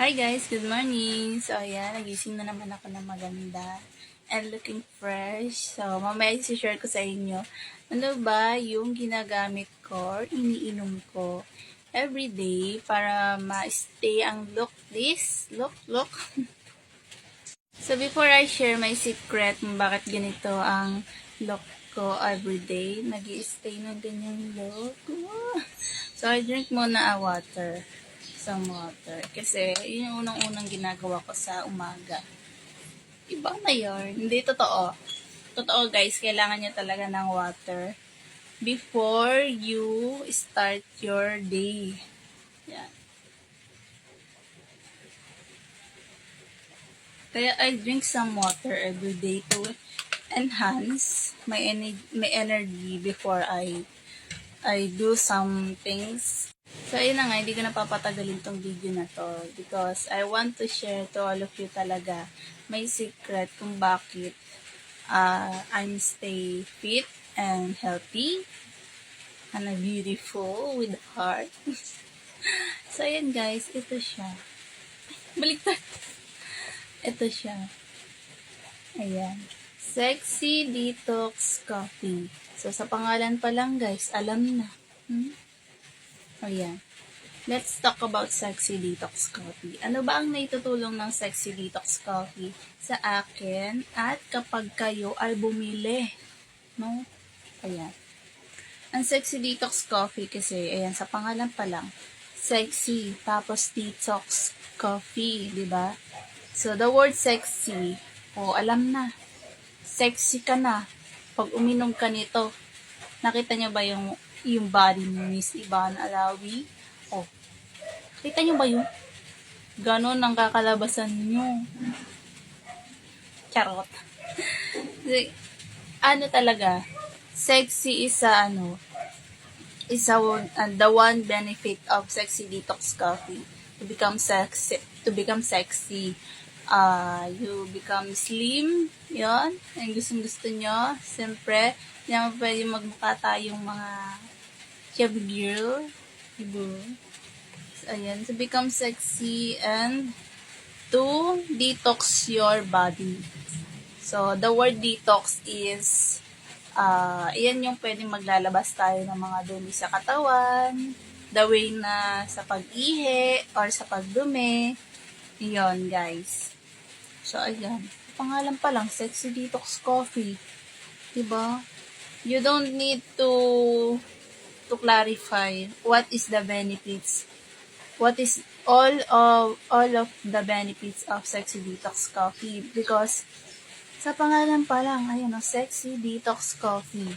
Hi guys, good morning. So ayan, nagising na naman ako na maganda and looking fresh. So mamaya i-share ko sa inyo ano ba yung ginagamit ko iniinom ko every day para ma-stay ang look this, look, look. so before I share my secret kung bakit ganito ang look ko every day, nag stay ng ganyang look. So I drink muna a water some water. Kasi, yun yung unang-unang ginagawa ko sa umaga. Iba na yun. Hindi totoo. Totoo guys, kailangan nyo talaga ng water before you start your day. Yan. Kaya I drink some water every day to enhance my energy, my energy before I I do some things So, ayun na nga, hindi ko na papatagalin tong video na to because I want to share to all of you talaga my secret kung bakit uh, I'm stay fit and healthy and beautiful with heart. so, ayan guys, ito siya. Baliktad. Ito siya. Ayan. Sexy Detox Coffee. So, sa pangalan pa lang guys, alam na. Hmm? Ayan. Let's talk about Sexy Detox Coffee. Ano ba ang naitutulong ng Sexy Detox Coffee sa akin at kapag kayo ay bumili? No? Ayan. Ang Sexy Detox Coffee kasi, ayan, sa pangalan pa lang, sexy, tapos detox coffee, di ba? So, the word sexy, o oh, alam na, sexy ka na pag uminom ka nito. Nakita niyo ba yung yung body ni Miss Ivan Alawi. Oh, kita nyo ba yun? Ganon ang kakalabasan nyo. Charot. ano talaga, sexy is a, ano, is a, uh, the one benefit of sexy detox coffee. To become sexy, to become sexy, uh, you become slim, yon Ang gustong gusto nyo, siyempre, hindi naman pwede magmukha tayong mga chubby girl. Diba? So, ayan. To become sexy and to detox your body. So, the word detox is, uh, yan yung pwedeng maglalabas tayo ng mga dumi sa katawan, the way na sa pag-ihi or sa pagdumi. Yun, guys. So, ayan. Pangalan pa lang, Sexy Detox Coffee. Diba? You don't need to to clarify what is the benefits, what is all of all of the benefits of Sexy Detox Coffee because sa pangalan pa lang, ayun, oh, Sexy Detox Coffee.